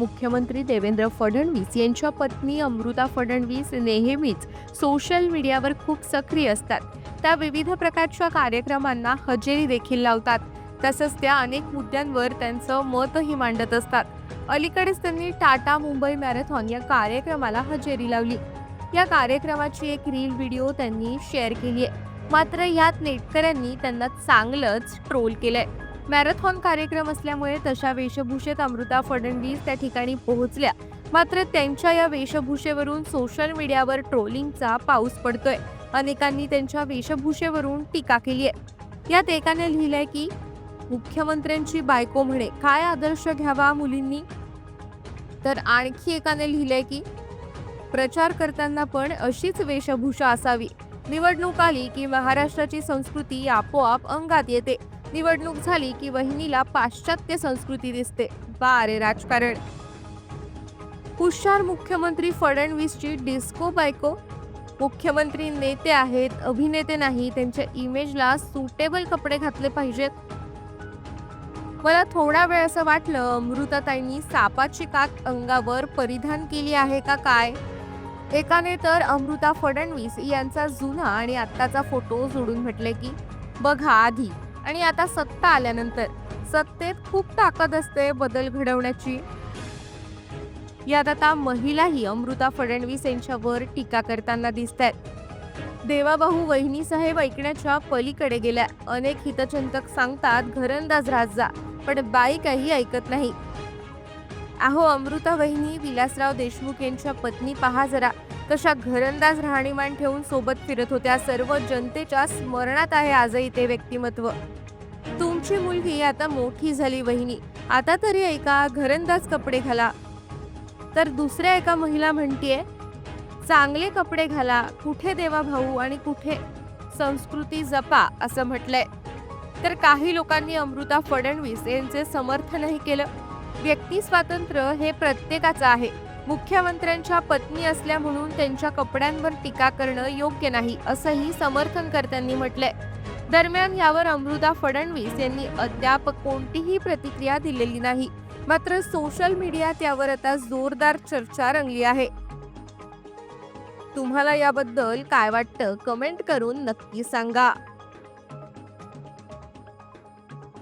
मुख्यमंत्री देवेंद्र फडणवीस यांच्या पत्नी अमृता फडणवीस नेहमीच सोशल मीडियावर खूप सक्रिय असतात. त्या विविध प्रकारच्या कार्यक्रमांना हजेरी देखील लावतात. तसंच त्या अनेक मुद्द्यांवर त्यांचं मतही मांडत असतात. अलीकडेच त्यांनी टाटा मुंबई मॅरेथॉन या कार्यक्रमाला हजेरी लावली. या कार्यक्रमाची एक रील व्हिडिओ त्यांनी शेअर केली आहे. मात्र यात नेटकऱ्यांनी त्यांना चांगलंच ट्रोल केलंय. मॅरेथॉन कार्यक्रम असल्यामुळे तशा वेशभूषेत अमृता फडणवीस त्या ठिकाणी पोहोचल्या. मात्र त्यांच्या या वेशभूषेवरून सोशल मीडियावर ट्रोलिंगचा पाऊस पडतोय. अनेकांनी त्यांच्या वेशभूषेवरून टीका केली आहे. यात एकाने लिहिलंय की मुख्यमंत्र्यांची बायको म्हणे काय आदर्श घ्यावा मुलींनी? तर आणखी एकाने लिहिलंय की प्रचार करताना पण अशीच वेशभूषा असावी. निवडणूक आली की महाराष्ट्राची संस्कृती आपोआप अंगात येते. निवडणूक झाली की वहिनीला पाश्चात्य संस्कृती दिसते. बारे राजकारण. हुशार मुख्यमंत्री फडणवीसची डिस्को बायको. मुख्यमंत्री नेते आहेत अभिनेते नाही त्यांच्या इमेजला सुटेबल कपडे घातले पाहिजेत. मला थोडा वेळ असं वाटलं अमृताताईंनी सापाची कात अंगावर परिधान केली आहे का काय? एकाने तर अमृता फडणवीस यांचा जुना आणि आत्ताचा फोटो जोडून म्हटले की बघा आधी. आणि आता सत्ता आल्यानंतर सत्तेत खूप ताकद असते बदल घडवण्याची. यात आता महिलाही अमृता फडणवीस यांच्यावर टीका करताना दिसत आहेत देवाभाऊ वहिनी साहेब ऐकण्याच्या पलीकडे गेल्या. अनेक हितचिंतक सांगतात घरंदाज राजा जा पण बाई काही ऐकत नाही. अहो अमृता वहिनी विलासराव देशमुख यांच्या पत्नी पहा जरा. तशा घरंदाज राहणीमान ठेवून सोबत फिरत होत्या. सर्व जनतेच्या स्मरणात आहे आजही ते व्यक्तिमत्व. तुमची मुलगी आता मोठी झाली वहिनी. आता तरी ऐका घरंदाज कपडे घाला. तर दुसऱ्या एका महिला म्हणतीये चांगले कपडे घाला कुठे देवा भाऊ आणि कुठे संस्कृती जपा असं म्हटलंय. तर काही लोकांनी अमृता फडणवीस यांचे समर्थनही केलं. व्यक्ती स्वातंत्र्य हे प्रत्येकाचं आहे. मुख्यमंत्र्यांच्या पत्नी असल्या म्हणून त्यांच्या कपड्यांवर टीका करणं योग्य नाही असंही समर्थनकर्त्यांनी म्हटलंय. दरम्यान यावर अमृता फडणवीस यांनी अद्याप कोणतीही प्रतिक्रिया दिलेली नाही. मात्र सोशल मीडियात यावर आता जोरदार चर्चा रंगली आहे. तुम्हाला याबद्दल काय वाटतं? कमेंट करून नक्की सांगा.